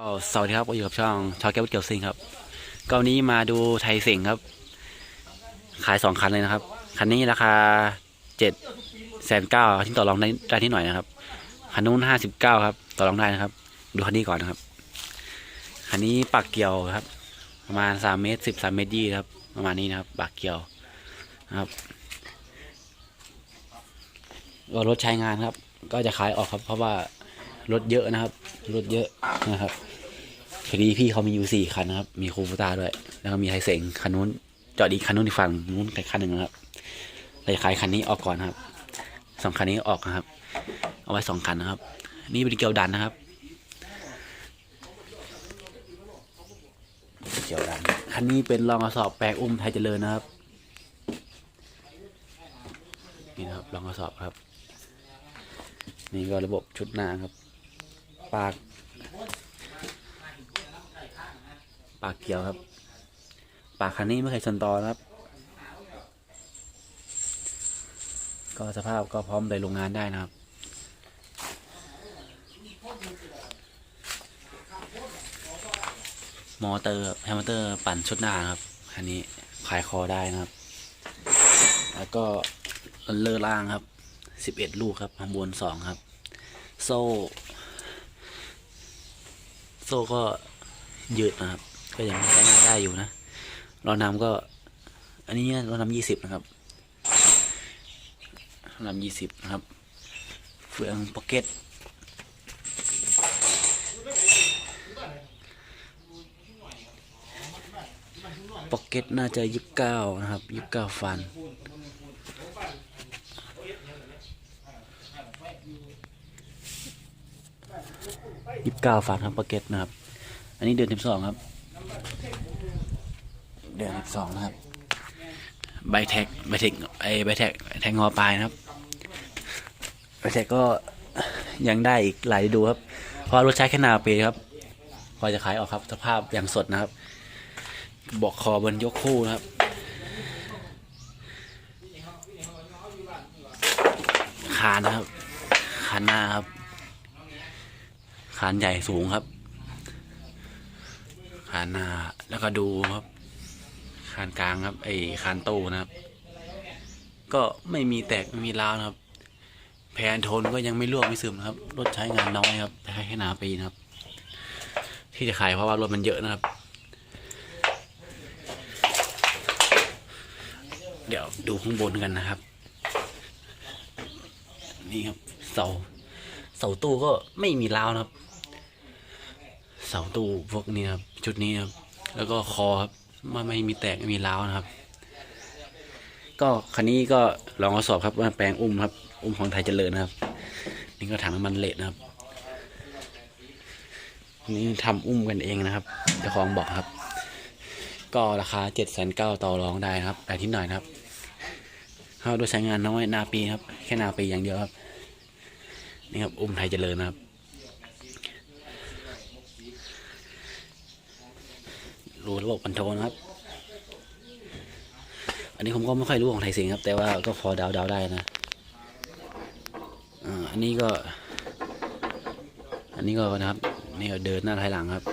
ก็สวัสดีครับอยู่กับช่องชอแก้วเกี่ยวซิงครับก็วันนี้มาดูไทยสิงครับ ขายสองคันเลยนะครับ คันนี้ราคาเจ็ดแสนเก้าที่ต่อรองได้ได้ที่หน่อยนะครับ คันนู้นห้าสิบเก้าครับ ต่อรองได้นะครับ ดูคันนี้ก่อนนะครับ คันนี้ปากเกี่ยวครับ ประมาณสามเมตรสิบสามเมตรยี่ครับ ประมาณนี้นะครับ ปากเกี่ยวนะครับก็รถใช้งานครับ ก็จะขายออกครับ เพราะว่ารถเยอะนะครับ รถเยอะนะครับ พอดีพี่เขามีอยู่สี่คันนะครับ มีคูปต้าด้วย แล้วก็มีไทยเสงคันนู้น จอดอีกคันนู้นอีกฝั่งนู้นคันหนึ่งนะครับเราจะขายคันนี้ออกก่อนครับสองคันนี้ออกนะครับ เอาไว้สองคันนะครับ นี่เป็นเกียวดันนะครับ เกียวดัน คันนี้เป็นรองกระสอบแปลงอุ้มไทยเจริญนะครับ นี่นะครับรองกระสอบครับ นี่ก็ระบบชุดหน้าครับ ปาก ปากเกี่ยวครับ ปากคันนี้ไม่เคยชนตอนครับ ก็สภาพก็พร้อมไปโรงงานได้นะครับมอเตอร์แฮมเมอร์ปั่นชุดหน้าครับคันนี้ขายคอได้นะครับ แล้วก็เลอร์ล่างครับสิบเอ็ดลูกครับข้างบนสองครับ โซ่ โซ่ก็ยืดนะครับ ก็ยังใช้งานได้อยู่นะรอน้ำก็ อันนี้รอน้ำยี่สิบนะครับรอนำยี่สิบนะครับ เฟืองพ็อกเก็ตพ็อกเก็ตน่าจะยี่สิบเก้านะครับยี่สิบเก้าฟันยี่สิบเก้าฟันครับพ็อกเก็ตนะครับ อันนี้เดือนสิบสองครับ เดือนสิบสองนะครับใบแท็กใบแท็กไอใบแท็กแท็กงอปลายนะครับใบแท็กก็ยังได้อีกหลายฤดูครับเพราะรถใช้แค่นาปีครับพอจะขายออกครับ สภาพอย่างสดนะครับ บอกคอบนยกคู่นะครับคานนะครับคานหน้าครับคานใหญ่สูงครับคานหน้าแล้วก็ดูครับ คานกลางครับ ไอคานโตนะครับ ก็ไม่มีแตกไม่มีร้าวนะครับ แผนทนก็ยังไม่รั่วไม่ซึมนะครับ รถใช้งานน้อยครับใช้แค่นาปีนะครับ ที่จะขายเพราะว่ารถมันเยอะนะครับ เดี๋ยวดูข้างบนกันนะครับ นี่ครับเสาเสาตู้ก็ไม่มีราวนะครับ เสาตู้พวกนี้ครับ ชุดนี้ครับ แล้วก็คอครับ ว่าไม่มีแตกไม่มีร้าวนะครับ ก็คันนี้ก็ลองทดสอบครับว่าแปลงอุ้มครับ อุ้มของไทยเจริญนะครับ นี่ก็ถังน้ำมันเลดนะครับนี่ทำอุ้มกันเองนะครับเจ้าของบอกครับ ก็ราคาเจ็ดแสนเก้าต่อรองได้นะครับ แต่ที่หน่อยนะครับเขาโดยใช้งานน้อยนาปีครับ แค่นาปีอย่างเดียวครับ นี่ครับ อุ้มไทยเจริญนะครับ รูระบบคอนโทรลนะครับ อันนี้ผมก็ไม่ค่อยรู้ของไทยสิงครับ แต่ว่าก็พอเดาเดาๆได้นะอันนี้ก็ อันนี้ก็นะครับนี่ก็เดินหน้าถอยหลังครับ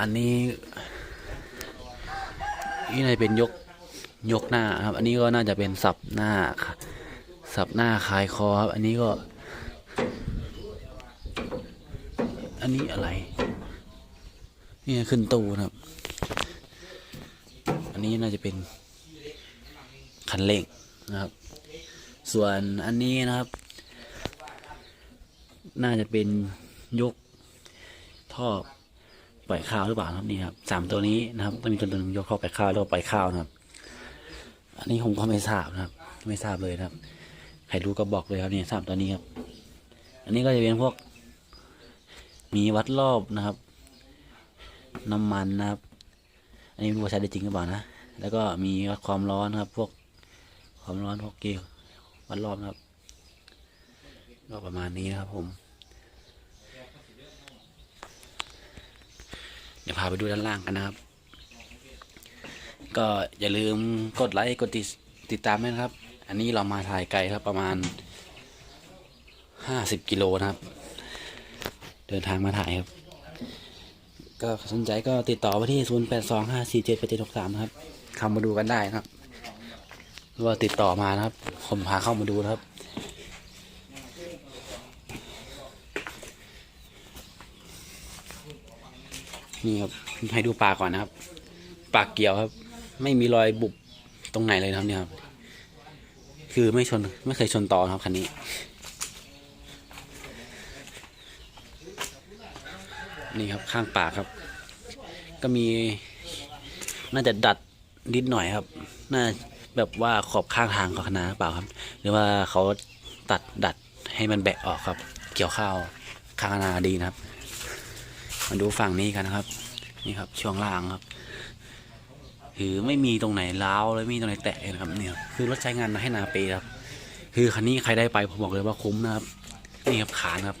อันนี้นี่น่าจะเป็นยกยกหน้าครับ อันนี้ก็น่าจะเป็นสับหน้าสับหน้าคลายคอครับ อันนี้ก็ อันนี้อะไร นี่ขึ้นตู้นะครับ อันนี้น่าจะเป็นคันเร่งนะครับ ส่วนอันนี้นะครับ น่าจะเป็นยกท่อปล่อยข้าวหรือเปล่าครับนี่ครับสามตัวนี้นะครับต้องมีตัวหนึ่งยกท่อปล่อยข้าวแล้วก็ปล่อยข้าวนะครับ อันนี้ผมก็ไม่ทราบนะครับ ไม่ทราบเลยนะครับใครรู้ก็บอกเลยครับนี่สามตัวนี้ครับ อันนี้ก็จะเป็นพวกมีวัดรอบนะครับ น้ำมันนะครับ อันนี้ไม่รู้ว่าใช้ได้จริงหรือเปล่านะ แล้วก็มีวัดความร้อนครับ พวกความร้อนพวกเกลียววัดรอบนะครับก็ประมาณนี้นะครับผม เดี๋ยวพาไปดูด้านล่างกันนะครับ ก็อย่าลืมกดไลค์กดติดติดตามด้วยนะครับ อันนี้เรามาถ่ายไกลครับประมาณห้าสิบกิโลนะครับ เดินทางมาถ่ายครับ ก็สนใจก็ติดต่อไปที่ศูนย์แปดสองห้าสี่เจ็ดแปดเจ็ดหกสามนะครับเข้ามาดูกันได้นะครับหรือว่าติดต่อมานะครับ ผมพาเข้ามาดูนะครับ นี่ครับให้ดูปลาก่อนนะครับ ปากเกี่ยวครับ ไม่มีรอยบุบตรงไหนเลยนะครับเนี่ยครับ คือไม่ชนไม่เคยชนต่อนะครับคันนี้ นี่ครับข้างปากครับ ก็มี น่าจะดัดนิดหน่อยครับ น่าแบบว่าขอบข้างทางของคณะเปล่าครับ หรือว่าเขาตัดดัดให้มันแบะออกครับ เกี่ยวข้าวข้างคณะดีนะครับ มาดูฝั่งนี้กันนะครับ นี่ครับช่วงล่างครับคือไม่มีตรงไหนล้าวและไม่มีตรงไหนแตะนะครับเนี่ยค,คือรถใช้งานมาให้นาเปครับ คือคันนี้ใครได้ไปผมบอกเลยว่าคุ้มนะครับ นี่ครับขานครับ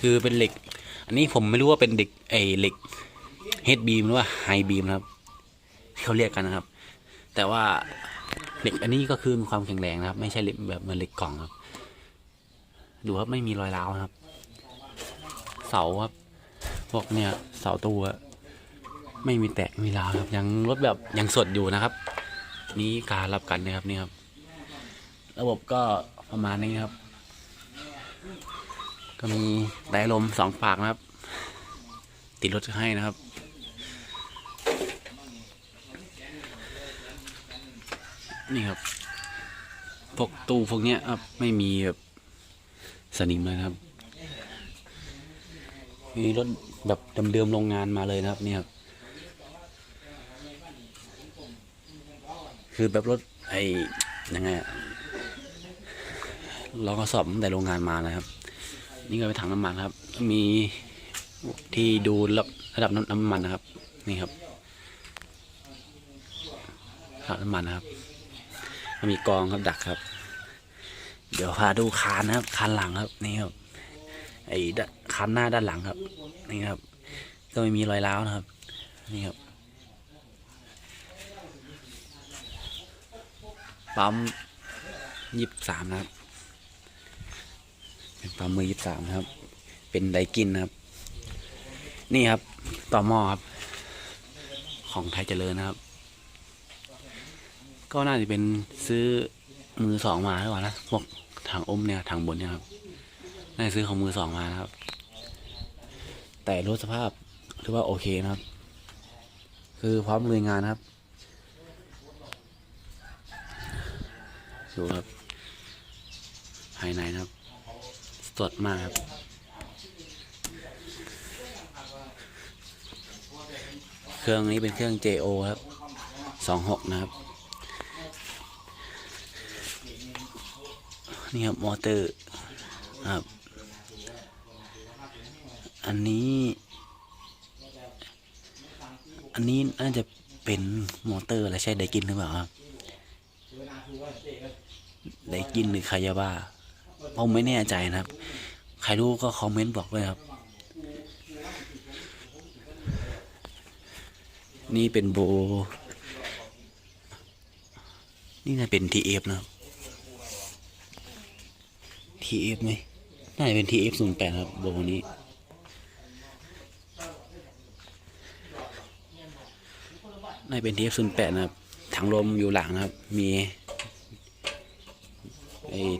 คือเป็นเหล็ก อันนี้ผมไม่รู้ว่าเป็นเด็กไอเหล็กเฮดบีมหรือว่าไฮบีมครับที่เขาเรียกกันนะครับ แต่ว่าเหล็กอันนี้ก็คือมีความแข็งแรงนะครับ ไม่ใช่เหล็กแบบเหมือนเหล็กกล่องครับ ดูครับไม่มีรอยร้าวนะครับ เสาครับพวกเนี่ย เสาตู้อะไม่มีแตกไม่มีร้าวครับ ยังรถแบบยังสดอยู่นะครับ นี้การรับกันนะครับนี่ครับ ระบบก็ประมาณนี้ครับ ก็มีไดลมสองปากนะครับ ติดรถให้นะครับ นี่ครับ พวกตู้พวกเนี้ยครับไม่มีแบบสนิมเลยครับ มีรถแบบเดิมๆโรงงานมาเลยนะครับเนี่ยครับคือแบบรถไอ้ยังไงอะลองกระสอบแต่โรงงานมานะครับ นี่ก็เป็นถังน้ำมันครับ มีที่ดูระดับระดับน้ำน้ำมันนะครับ นี่ครับระดับน้ำมันนะครับ มีกองครับดักครับ เดี๋ยวพาดูคานนะครับ คานหลังครับ นี่ครับ ไอ้ด้านคานหน้าด้านหลังครับ นี่ครับ ก็ไม่มีรอยร้าวนะครับ นี่ครับ ปั๊มยี่สิบสามนะครับ เป็นปั๊มมือยี่สามนะครับ เป็นไดกินนะครับ นี่ครับต่อหม้อครับ ของไทยเจริญนะครับ ก็น่าจะเป็นซื้อมือสองมาหรือเปล่านะพวกถังอมเนี่ยถังบนเนี่ยครับน่าจะซื้อของมือสองมานะครับ แต่รถสภาพถือว่าโอเคนะครับ คือพร้อมลุยงานครับดูครับ ภายในนะครับ สดมาครับ เครื่องนี้เป็นเครื่อง JO ครับสองหกนะครับ นี่ครับมอเตอร์ครับ อันนี้ อันนี้น่าจะเป็นมอเตอร์อะไรใช่ไดกินหรือเปล่าครับไดกินหรือคายาบ้า ผมไม่แน่ใจนะครับ ใครรู้ก็คอมเมนต์บอกด้วยครับ นี่เป็นโบ นี่น่าเป็น TF นะครับ TF ไหมน่าจะเป็น TF 0 8ครับโบนี้น่าจะเป็น TF 0 8นะครับถังลมอยู่หลังนะครับ มี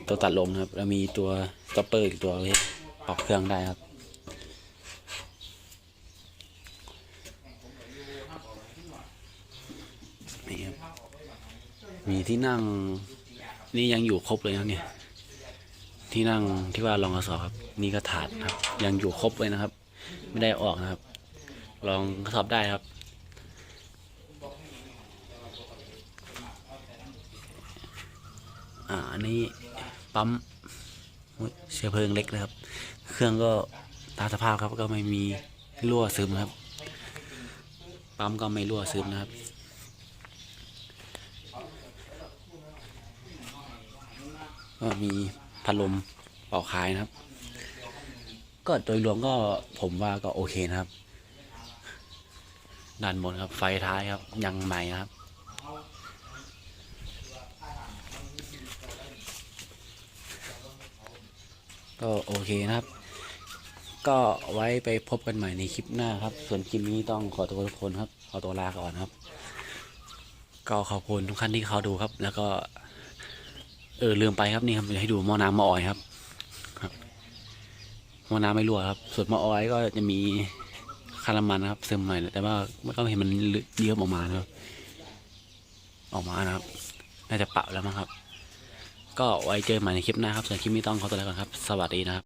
ตัวตัดลมนะครับแล้วมีตัวสต็อปเปอร์อีกตัวเลยปรับเครื่องได้ครับ นี่ครับ มีที่นั่ง นี่ยังอยู่ครบเลยนะเนี่ย ที่นั่งที่ว่าลองกระสอบครับ นี่ก็ถาดครับ ยังอยู่ครบเลยนะครับ ไม่ได้ออกนะครับ ลองกระสอบได้ครับอ่าอันนี้ ปั๊มเชื้อเพลิงเล็กนะครับ เครื่องก็ตามสภาพครับก็ไม่มีรั่วซึมครับ ปั๊มก็ไม่รั่วซึมนะครับก็มีพัดลมเป่าคายนะครับ ก็โดยรวมก็ผมว่าก็โอเคนะครับ ด้านบนครับไฟท้ายครับยังใหม่นะครับ ก็โอเคนะครับ ก็ไว้ไปพบกันใหม่ในคลิปหน้าครับ ส่วนคลิปนี้ต้องขอตัวทุกคนครับ ขอตัวลาก่อนครับ ก็ขอบคุณทุกท่านที่เขาดูครับ แล้วก็ เออลืมไปครับนี่ครับให้ดูหม้อน้ำหม้อออยครับครับหม้อน้ำไม่รั่วครับ ส่วนหม้อออยก็จะมีคารามันครับซึมหน่อยแต่ว่าไม่ก็เห็นมันเยิ้มออกมาครับออกมานะครับ น่าจะเปะแล้วมั้งครับ ก็ไว้เจอกันใหม่ในคลิปหน้าครับส่วนคลิปนี้ต้องขอตัวลาก่อนครับ สวัสดีนะครับ